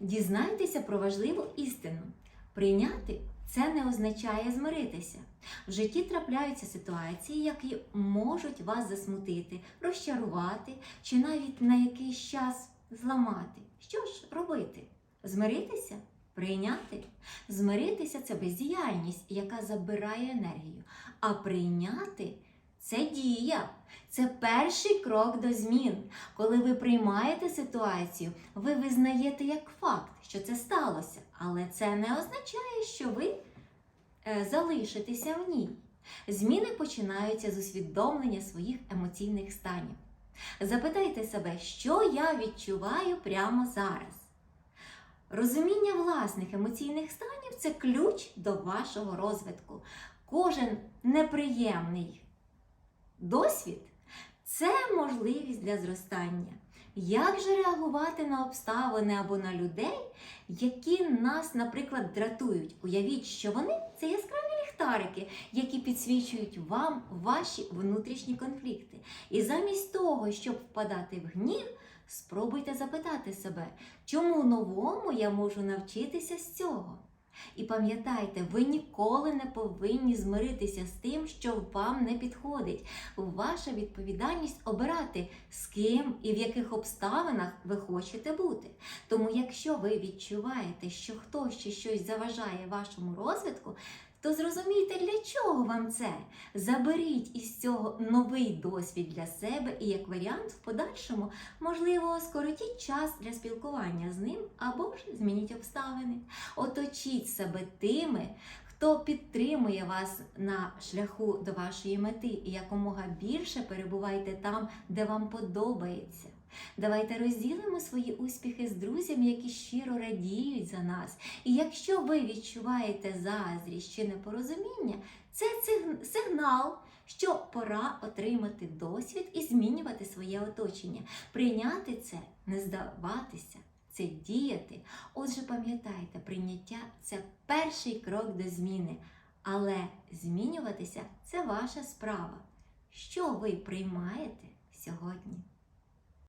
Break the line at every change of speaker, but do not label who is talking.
Дізнайтеся про важливу істину. Прийняти це не означає змиритися. В житті трапляються ситуації, які можуть вас засмутити, розчарувати чи навіть на якийсь час зламати. Що ж робити? Змиритися? Прийняти? Змиритися це бездіяльність, яка забирає енергію. А прийняти це дія. Це перший крок до змін. Коли ви приймаєте ситуацію, ви визнаєте як факт, що це сталося, але це не означає, що ви е, залишитеся в ній. Зміни починаються з усвідомлення своїх емоційних станів. Запитайте себе, що я відчуваю прямо зараз. Розуміння власних емоційних станів це ключ до вашого розвитку. Кожен неприємний досвід це можливість для зростання. Як же реагувати на обставини або на людей, які нас, наприклад, дратують? Уявіть, що вони це яскраві ліхтарики, які підсвічують вам ваші внутрішні конфлікти. І замість того, щоб впадати в гнів, спробуйте запитати себе, чому новому я можу навчитися з цього? І пам'ятайте, ви ніколи не повинні змиритися з тим, що вам не підходить. Ваша відповідальність обирати, з ким і в яких обставинах ви хочете бути. Тому, якщо ви відчуваєте, що хтось чи щось заважає вашому розвитку, то зрозумійте, для чого вам це. Заберіть із цього новий досвід для себе і як варіант в подальшому, можливо, скоротіть час для спілкування з ним або ж змініть обставини. Оточіть себе тими, хто підтримує вас на шляху до вашої мети, і якомога більше перебувайте там, де вам подобається. Давайте розділимо свої успіхи з друзями, які щиро радіють за нас. І якщо ви відчуваєте заздрість чи непорозуміння, це сигнал, що пора отримати досвід і змінювати своє оточення. Прийняти це, не здаватися, це діяти. Отже, пам'ятайте, прийняття це перший крок до зміни, але змінюватися це ваша справа. Що ви приймаєте сьогодні?